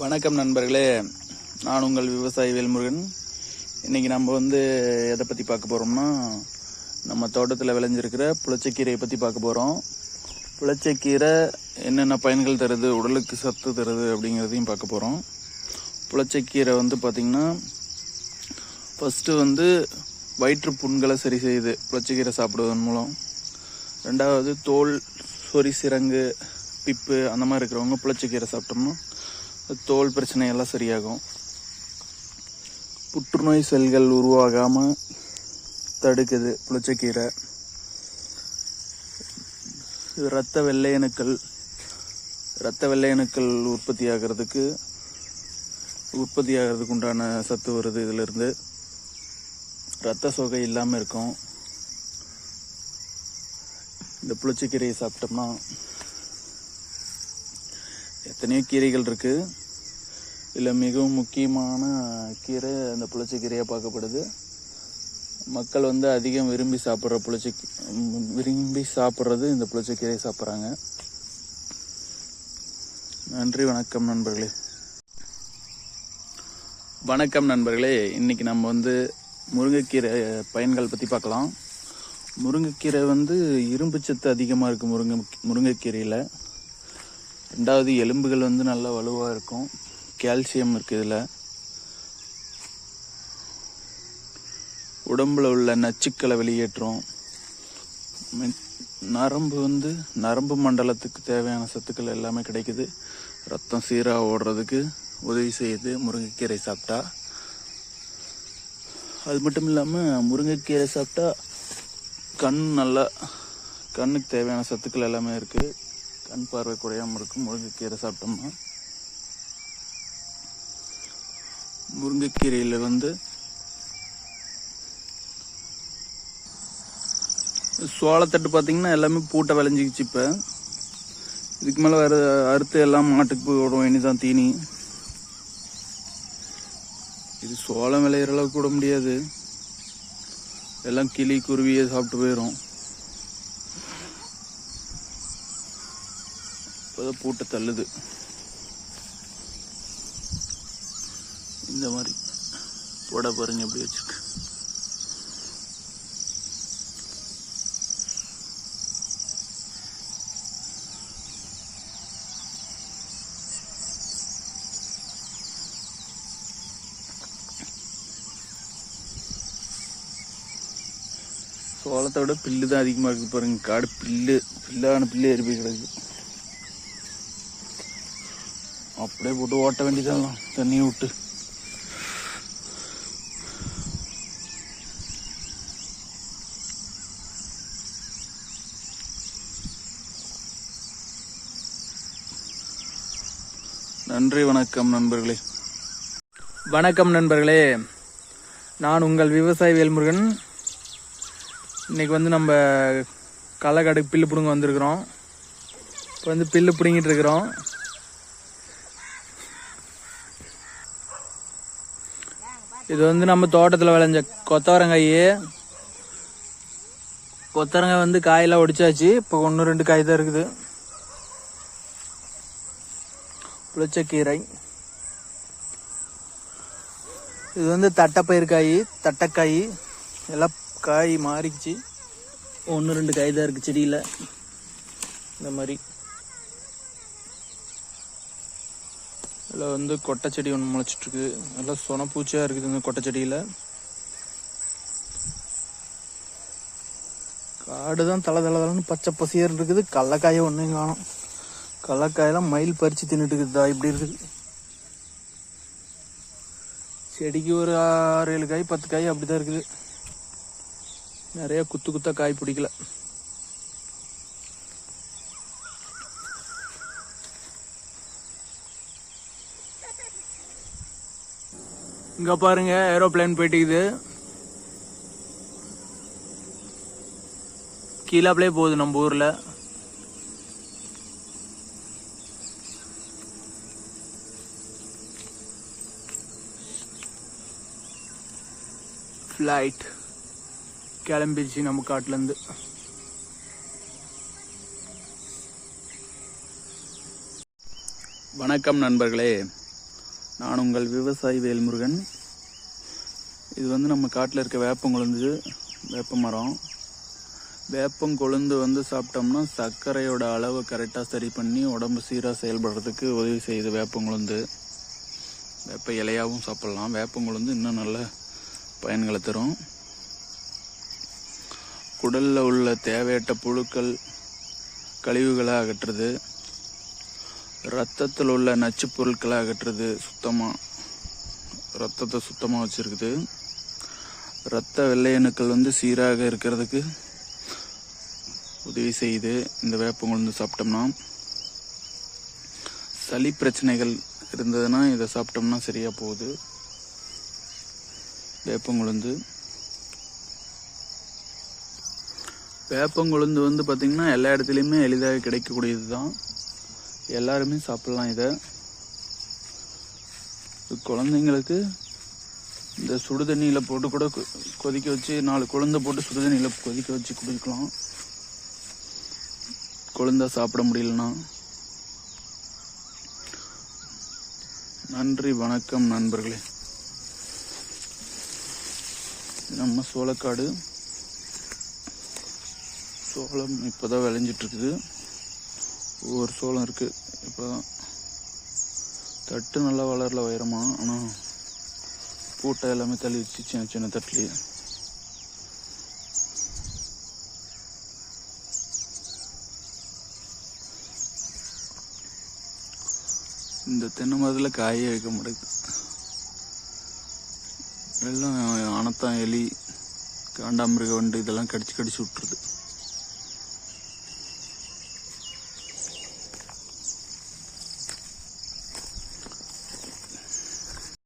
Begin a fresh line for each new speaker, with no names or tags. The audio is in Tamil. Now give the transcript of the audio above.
வணக்கம் நண்பர்களே. நான் உங்கள் விவசாயி வேல்முருகன். இன்னைக்கு நம்ம வந்து எதை பற்றி பார்க்க போகிறோம்னா நம்ம தோட்டத்தில் விளைஞ்சிருக்கிற புளிச்சக்கீரையை பற்றி பார்க்க போகிறோம் புளிச்சக்கீரை என்னென்ன பயன்கள் தருது உடலுக்கு சத்து தருது அப்படிங்கிறதையும் பார்க்க போகிறோம் புளிச்சக்கீரை வந்து பார்த்திங்கன்னா ஃபஸ்ட்டு வந்து வயிற்று புண்களை சரி செய்யுது புளிச்சக்கீரை சாப்பிடுவதன் மூலம். ரெண்டாவது தோல் சொறி சிறங்கு பிப்பு அந்த மாதிரி இருக்கிறவங்க புளிச்சக்கீரை சாப்பிட்டோம்னா தோல் பிரச்சனை எல்லாம் சரியாகும். புற்றுநோய் செல்கள் உருவாகாமல் தடுக்குது புளிச்சக்கீரை இரத்த வெள்ளையணுக்கள் இரத்த வெள்ளையணுக்கள் உற்பத்தி ஆகிறதுக்கு உற்பத்தி ஆகிறதுக்கு உண்டான சத்து வருது இதிலிருந்து. இரத்த சோகை இல்லாமல் இருக்கும். இந்த புளிச்சக்கீரையை சாப்பிட்டோம்னா எத்தனையோ கீரைகள் இருக்குது இதில் மிகவும் முக்கியமான கீரை அந்த புளிச்சக்கீரையாக பார்க்கப்படுது. மக்கள் வந்து அதிகம் விரும்பி சாப்பிட்ற புளிச்ச விரும்பி சாப்பிட்றது இந்த புளிச்சக்கீரையை சாப்பிட்றாங்க. நன்றி வணக்கம் நண்பர்களே. வணக்கம் நண்பர்களே. இன்றைக்கி நம்ம வந்து முருங்கைக்கீரை பயன்கள் பற்றி பார்க்கலாம். முருங்கைக்கீரை வந்து இரும்பு சத்து அதிகமாக இருக்குது முருங்கை முருங்கைக்கீரையில். ரெண்டாவது எலும்புகள் வந்து நல்லா வலுவாக இருக்கும். கால்சியம் இருக்குது இதில். உடம்பில் உள்ள நச்சுக்களை வெளியேற்றும். நரம்பு வந்து நரம்பு மண்டலத்துக்கு தேவையான சத்துக்கள் எல்லாமே கிடைக்குது. ரத்தம் சீராக ஓடுறதுக்கு உதவி செய்யுது முருங்கைக்கீரை சாப்பிட்டா. அது மட்டும் இல்லாமல் முருங்கைக்கீரை சாப்பிட்டா கண் நல்லா கண்ணுக்கு தேவையான சத்துக்கள் எல்லாமே இருக்குது கண் பார்வை குறையாமல் இருக்கும். முருங்கைக்கீரை சாப்பிட்டோம்னா. முருங்கைக்கீரையில் வந்து சோளத்தட்டு பார்த்தீங்கன்னா எல்லாமே பூட்டை விளைஞ்சிக்கிச்சு இப்போ. இதுக்கு மேலே வேறு அறுத்து எல்லாம் மாட்டுக்கு போய் விடும் இனிதான் தீனி. இது சோளம் விளையிற அளவுக்கு விட முடியாது. எல்லாம் கிளி குருவியை சாப்பிட்டு போயிடும் இப்போதான் பூட்டை தள்ளுது. இந்த மாதிரி போட பாருங்க எப்படி வச்சுருக்கு. சோளத்தை விட பில்லு தான் அதிகமாக இருக்குது பாருங்க. காடு பில்லு பில்லான பில்லு ஏறி போய் கிடக்கு. அப்படியே போட்டு ஓட்ட வேண்டியதெல்லாம் தண்ணியை விட்டு. நன்றி வணக்கம் நண்பர்களே. வணக்கம் நண்பர்களே. நான் உங்கள் விவசாயி வேல்முருகன். இன்னைக்கு வந்து நம்ம களக்காடுக்கு பில்லு பிடுங்க வந்திருக்கிறோம். இப்போ வந்து பில்லு பிடுங்கிட்டு இருக்கிறோம். இது வந்து நம்ம தோட்டத்தில் விளைஞ்ச கொத்தவரங்காய். கொத்தவரங்காய் வந்து காயெல்லாம் ஒடிச்சாச்சு. இப்போ ஒன்று ரெண்டு காய் தான் இருக்குது. புளிச்சக்கீரை. இது வந்து தட்டைப்பயிர் காய் தட்டைக்காய் எல்லாம் காய் மாறிச்சு. ஒன்று ரெண்டு காய் தான் இருக்குது செடியில். இந்த மாதிரி. இதில் வந்து கொட்டை செடி ஒன்று முளைச்சிட்ருக்கு. நல்லா சொனப்பூச்சியாக இருக்குது இந்த கொட்டை செடியில். காடு தான் தலை தலை தலைன்னு பச்சை பசியாக இருக்குது. கடலக்காயை ஒன்றையும் காணும். கடலக்காயெல்லாம் மயில் பறித்து தின்னுட்டு இருக்குதா இப்படி இருக்குது. செடிக்கு ஒரு ஆறு ஏழு காய் பத்து காய் அப்படி தான் இருக்குது. நிறைய குத்து குத்தா காய் பிடிக்கல. இங்க பாருங்க ஏரோப்ளேன் போயிட்டுக்குது. கீழாப்லே போகுது நம்ம ஊர்ல. ஃப்ளைட் கிளம்பிடுச்சு நம்ம காட்டிலேருந்து வணக்கம் நண்பர்களே. நான் உங்கள் விவசாயி வேல்முருகன். இது வந்து நம்ம காட்டில் இருக்க வேப்பங்குழுந்து வேப்ப மரம். வேப்பங்குழுந்து வந்து சாப்பிட்டோம்னா சர்க்கரையோட அளவை கரெக்டாக சரி பண்ணி உடம்பு சீராக செயல்படுறதுக்கு உதவி செய்யுது வேப்பங்குழுந்து வேப்ப இலையாகவும் சாப்பிட்லாம். வேப்பம் வேப்பங்குழுந்து இன்னும் நல்ல பயன்களை தரும். குடலில் உள்ள தேவையற்ற புழுக்கள் கழிவுகளை அகற்றுறது ரத்தத்தில் உள்ள நச்சுப் பொருட்களை அகற்றுறது சுத்தமாக ரத்தத்தை சுத்தமாக வச்சுருக்குது. ரத்த வெள்ளையணுக்கள் வந்து சீராக இருக்கிறதுக்கு உதவி செய்யுது. இந்த வேப்பங்குழுந்து சாப்பிட்டோம்னா. சளி பிரச்சனைகள் இருந்ததுன்னா இதை சாப்பிட்டோம்னா சரியாக போகுது. வேப்பங்குழுந்து வேப்பங்குழுந்து வந்து பார்த்திங்கன்னா எல்லா இடத்துலையுமே எளிதாக கிடைக்கக்கூடியது தான் எல்லாருமே சாப்பிட்லாம் இதை. குழந்தைங்களுக்கு இந்த சுடு தண்ணியில் போட்டு கூட கொ- கொதிக்க வச்சு நாலு குழந்தை போட்டு சுடு தண்ணியில் கொதிக்க வச்சு குடிக்கலாம். குழந்தை சாப்பிட முடியலனா நன்றி வணக்கம் நண்பர்களே. நம்ம சோளக்காடு சோளம் இப்போ தான் விளைஞ்சிட்ருக்குது. ஒவ்வொரு சோளம் இருக்குது இப்போ தட்டு நல்லா வளரல உயரமா. ஆனால் பூட்டை எல்லாமே தள்ளி வச்சு சின்ன சின்ன தட்டுலேயே. இந்த தென்னை மரத்தில் காயே வைக்க மாட்டேங்குது. எல்லாம் அனத்தான் எலி காண்டாமிருக வண்டு இதெல்லாம் கடிச்சு கடிச்சு விட்டுருது.